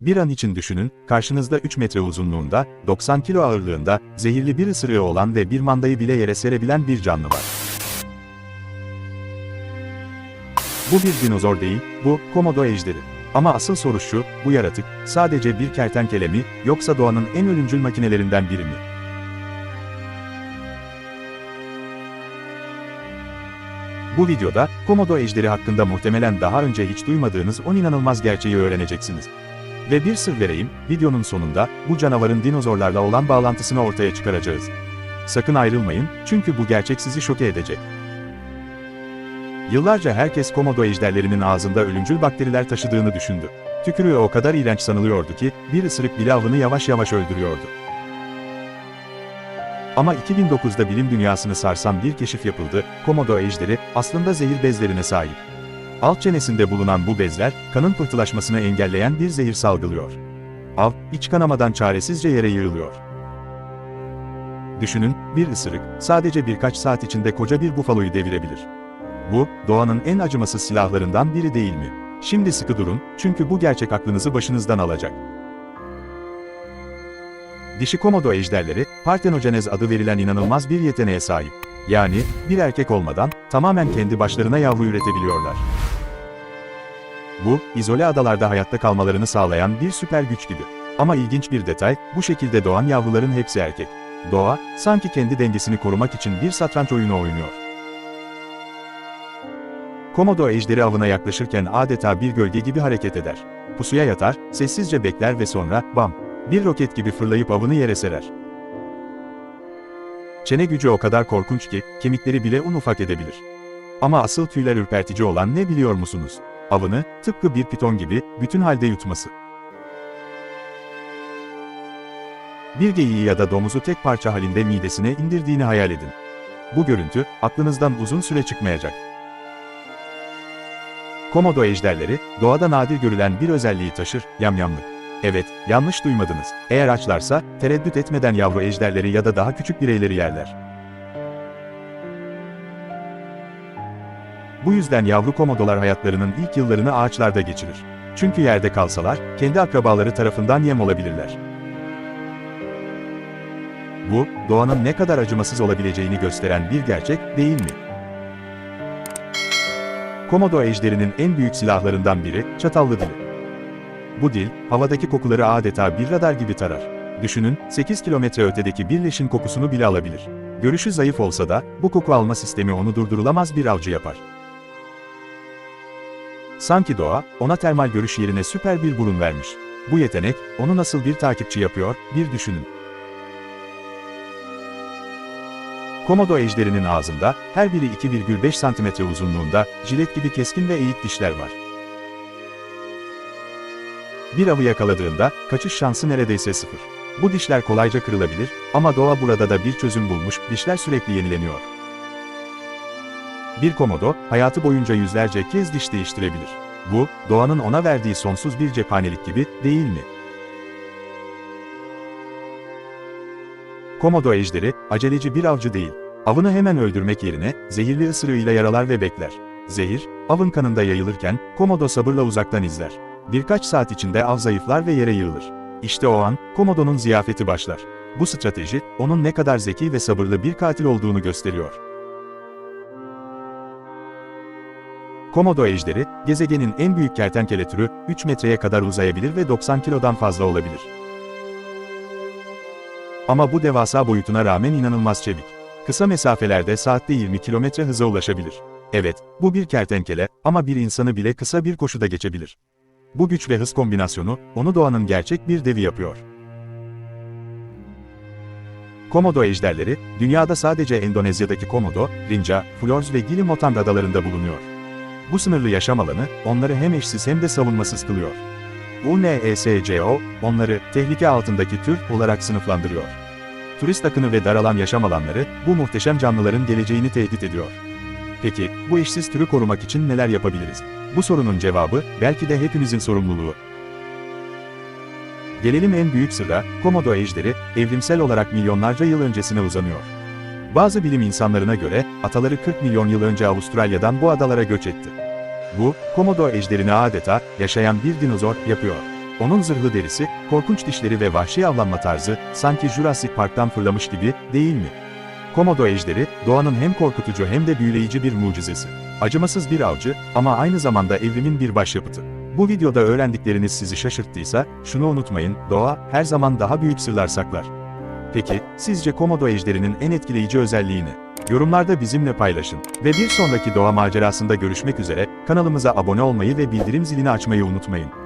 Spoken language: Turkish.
Bir an için düşünün, karşınızda 3 metre uzunluğunda, 90 kilo ağırlığında, zehirli bir ısırığı olan ve bir mandayı bile yere serebilen bir canlı var. Bu bir dinozor değil, bu komodo ejderi. Ama asıl soru şu, bu yaratık, sadece bir kertenkele mi, yoksa doğanın en ölümcül makinelerinden biri mi? Bu videoda, komodo ejderi hakkında muhtemelen daha önce hiç duymadığınız 10 inanılmaz gerçeği öğreneceksiniz. Ve bir sır vereyim, videonun sonunda, bu canavarın dinozorlarla olan bağlantısını ortaya çıkaracağız. Sakın ayrılmayın, çünkü bu gerçek sizi şoke edecek. Yıllarca herkes komodo ejderlerinin ağzında ölümcül bakteriler taşıdığını düşündü. Tükürüğü o kadar iğrenç sanılıyordu ki, bir ısırık bile avını yavaş yavaş öldürüyordu. Ama 2009'da bilim dünyasını sarsan bir keşif yapıldı, komodo ejderi, aslında zehir bezlerine sahip. Alt çenesinde bulunan bu bezler, kanın pıhtılaşmasını engelleyen bir zehir salgılıyor. Av, iç kanamadan çaresizce yere yığılıyor. Düşünün, bir ısırık, sadece birkaç saat içinde koca bir bufaloyu devirebilir. Bu, doğanın en acımasız silahlarından biri değil mi? Şimdi sıkı durun, çünkü bu gerçek aklınızı başınızdan alacak. Dişi komodo ejderleri, partenogenez adı verilen inanılmaz bir yeteneğe sahip. Yani, bir erkek olmadan, tamamen kendi başlarına yavru üretebiliyorlar. Bu, izole adalarda hayatta kalmalarını sağlayan bir süper güç gibi. Ama ilginç bir detay, bu şekilde doğan yavruların hepsi erkek. Doğa, sanki kendi dengesini korumak için bir satranç oyunu oynuyor. Komodo ejderi avına yaklaşırken adeta bir gölge gibi hareket eder. Pusuya yatar, sessizce bekler ve sonra, bam, bir roket gibi fırlayıp avını yere serer. Çene gücü o kadar korkunç ki, kemikleri bile un ufak edebilir. Ama asıl tüyler ürpertici olan ne biliyor musunuz? Avını, tıpkı bir piton gibi, bütün halde yutması. Bir geyiği ya da domuzu tek parça halinde midesine indirdiğini hayal edin. Bu görüntü, aklınızdan uzun süre çıkmayacak. Komodo ejderleri, doğada nadir görülen bir özelliği taşır, yamyamlık. Evet, yanlış duymadınız. Eğer açlarsa, tereddüt etmeden yavru ejderleri ya da daha küçük bireyleri yerler. Bu yüzden yavru komodolar hayatlarının ilk yıllarını ağaçlarda geçirir. Çünkü yerde kalsalar, kendi akrabaları tarafından yem olabilirler. Bu, doğanın ne kadar acımasız olabileceğini gösteren bir gerçek, değil mi? Komodo ejderinin en büyük silahlarından biri, çatallı dili. Bu dil, havadaki kokuları adeta bir radar gibi tarar. Düşünün, 8 kilometre ötedeki bir leşin kokusunu bile alabilir. Görüşü zayıf olsa da, bu koku alma sistemi onu durdurulamaz bir avcı yapar. Sanki doğa, ona termal görüş yerine süper bir burun vermiş. Bu yetenek, onu nasıl bir takipçi yapıyor, bir düşünün. Komodo ejderinin ağzında, her biri 2,5 cm uzunluğunda, jilet gibi keskin ve eğik dişler var. Bir avı yakaladığında, kaçış şansı neredeyse sıfır. Bu dişler kolayca kırılabilir, ama doğa burada da bir çözüm bulmuş, dişler sürekli yenileniyor. Bir komodo, hayatı boyunca yüzlerce kez diş değiştirebilir. Bu, doğanın ona verdiği sonsuz bir cephanelik gibi, değil mi? Komodo ejderi, aceleci bir avcı değil. Avını hemen öldürmek yerine, zehirli ısırığıyla yaralar ve bekler. Zehir, avın kanında yayılırken, komodo sabırla uzaktan izler. Birkaç saat içinde av zayıflar ve yere yığılır. İşte o an, komodonun ziyafeti başlar. Bu strateji, onun ne kadar zeki ve sabırlı bir katil olduğunu gösteriyor. Komodo ejderi, gezegenin en büyük kertenkele türü, 3 metreye kadar uzayabilir ve 90 kilodan fazla olabilir. Ama bu devasa boyutuna rağmen inanılmaz çevik. Kısa mesafelerde saatte 20 kilometre hıza ulaşabilir. Evet, bu bir kertenkele ama bir insanı bile kısa bir koşuda geçebilir. Bu güç ve hız kombinasyonu, onu doğanın gerçek bir devi yapıyor. Komodo ejderleri, dünyada sadece Endonezya'daki Komodo, Rinca, Flores ve Gili Motambe adalarında bulunuyor. Bu sınırlı yaşam alanı, onları hem eşsiz hem de savunmasız kılıyor. UNESCO, onları tehlike altındaki tür olarak sınıflandırıyor. Turist akını ve daralan yaşam alanları, bu muhteşem canlıların geleceğini tehdit ediyor. Peki, bu eşsiz türü korumak için neler yapabiliriz? Bu sorunun cevabı, belki de hepimizin sorumluluğu. Gelelim en büyük sırra, Komodo ejderi, evrimsel olarak milyonlarca yıl öncesine uzanıyor. Bazı bilim insanlarına göre, ataları 40 milyon yıl önce Avustralya'dan bu adalara göç etti. Bu, Komodo ejderini adeta, yaşayan bir dinozor, yapıyor. Onun zırhlı derisi, korkunç dişleri ve vahşi avlanma tarzı, sanki Jurassic Park'tan fırlamış gibi, değil mi? Komodo ejderi, doğanın hem korkutucu hem de büyüleyici bir mucizesi. Acımasız bir avcı ama aynı zamanda evrimin bir başyapıtı. Bu videoda öğrendikleriniz sizi şaşırttıysa, şunu unutmayın, doğa her zaman daha büyük sırlar saklar. Peki, sizce Komodo ejderinin en etkileyici özelliği ne? Yorumlarda bizimle paylaşın. Ve bir sonraki doğa macerasında görüşmek üzere, kanalımıza abone olmayı ve bildirim zilini açmayı unutmayın.